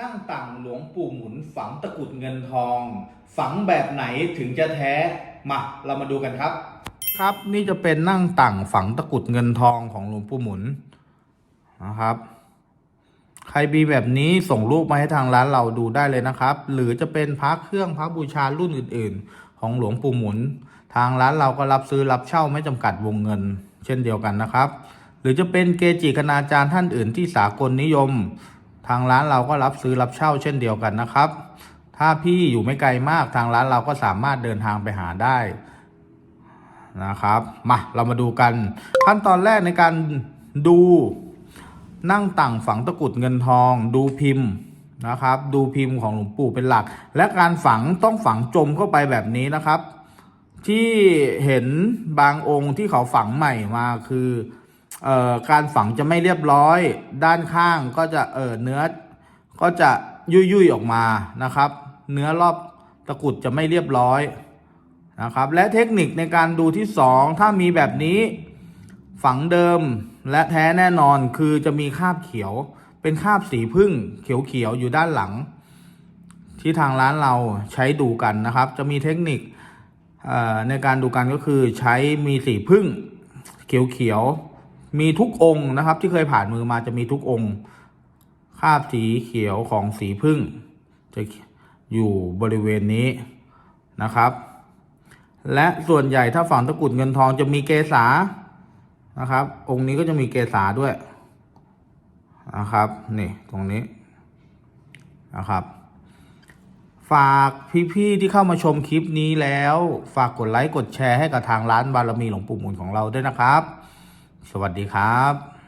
นั่งต่างหลวงปู่หมุนฝังตะกุดเงินทอง ฝังแบบไหนถึงจะแท้มาเรามาดูกันครับ ครับนี่จะเป็นนั่งต่างฝังตะกุดเงินทองของหลวงปู่หมุนนะครับ ใครมีแบบนี้ส่งรูปมาให้ทางร้านเราดูได้เลยนะครับ หรือจะเป็นพระเครื่องพระบูชารุ่นอื่น ๆ ของหลวงปู่หมุน ทางร้านเราก็รับซื้อรับเช่าไม่จำกัดวงเงิน เช่นเดียวกันนะครับ หรือจะเป็นเกจิคณาจารย์ท่านอื่นที่สากลนิยม ทางร้านเราก็รับซื้อรับเช่าเช่นเดียวกันนะครับ ถ้าพี่อยู่ไม่ไกลมากทางร้านเราก็สามารถเดินทางไปหาได้นะครับ มาเรามาดูกัน ขั้นตอนแรกในการดูนั่งต่างฝังตะกุดเงินทอง ดูพิมพ์นะครับ ดูพิมพ์ของหลวงปู่เป็นหลัก และการฝังต้องฝังจมเข้าไปแบบนี้นะครับ ที่เห็นบางองค์ที่เขาฝังใหม่มาคือ การฝังจะไม่เรียบร้อย ด้านข้างก็จะเออเนื้อก็จะยุ่ยๆออกมานะครับ เนื้อรอบตะกุดจะไม่เรียบร้อยนะครับ และเทคนิคในการดูที่สองถ้ามีแบบนี้ฝังเดิมและแท้แน่นอนคือจะมีคราบเขียว เป็นคราบสีพึ่งเขียวๆอยู่ด้านหลัง ที่ทางร้านเราใช้ดูกันนะครับ จะมีเทคนิคเอ่อในการดูกันก็คือใช้มีสีพึ่งเขียวๆ มีทุกองค์นะครับ ที่เคยผ่านมือมาจะมีทุกองค์คาบสีเขียวของสีพึ่ง จะอยู่บริเวณนี้นะครับ และส่วนใหญ่ถ้าฝั่งตะกุดเงินทองจะมีเกษานะครับ องค์นี้ก็จะมีเกษาด้วยนะครับนี่ตรงนี้นะครับ ฝากพี่ๆที่เข้ามาชมคลิปนี้แล้ว ฝากกดไลค์กดแชร์ให้กับทางร้านบารมีหลวงปู่หมุนของเราด้วยนะครับ สวัสดีครับ